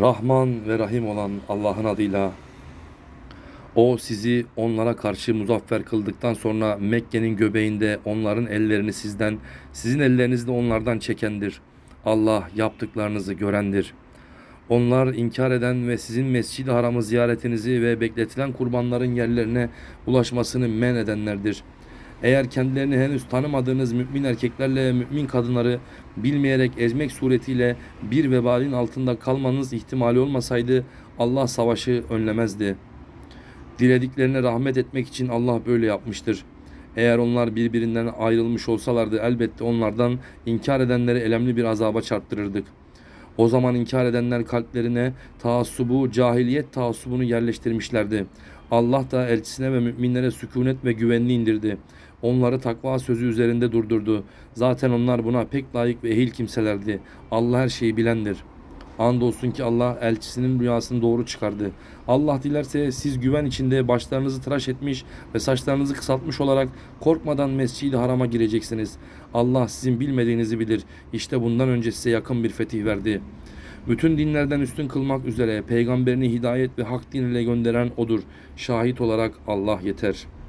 Rahman ve Rahim olan Allah'ın adıyla o sizi onlara karşı muzaffer kıldıktan sonra Mekke'nin göbeğinde onların ellerini sizden, sizin ellerinizi onlardan çekendir. Allah yaptıklarınızı görendir. Onlar inkar eden ve sizin Mescid-i Haram'ı ziyaretinizi ve bekletilen kurbanların yerlerine ulaşmasını men edenlerdir. Eğer kendilerini henüz tanımadığınız mümin erkeklerle mümin kadınları bilmeyerek ezmek suretiyle bir vebalin altında kalmanız ihtimali olmasaydı Allah savaşı önlemezdi. Dilediklerine rahmet etmek için Allah böyle yapmıştır. Eğer onlar birbirinden ayrılmış olsalardı elbette onlardan inkar edenleri elemli bir azaba çarptırırdık. O zaman inkar edenler kalplerine taassubu, cahiliyet taassubunu yerleştirmişlerdi. Allah da elçisine ve müminlere sükunet ve güvenli indirdi. Onları takva sözü üzerinde durdurdu. Zaten onlar buna pek layık ve ehil kimselerdi. Allah her şeyi bilendir. Andolsun ki Allah elçisinin rüyasını doğru çıkardı. Allah dilerse siz güven içinde başlarınızı tıraş etmiş ve saçlarınızı kısaltmış olarak korkmadan mescid-i harama gireceksiniz. Allah sizin bilmediğinizi bilir. İşte bundan önce size yakın bir fetih verdi. Bütün dinlerden üstün kılmak üzere peygamberini hidayet ve hak din ile gönderen odur. Şahit olarak Allah yeter.''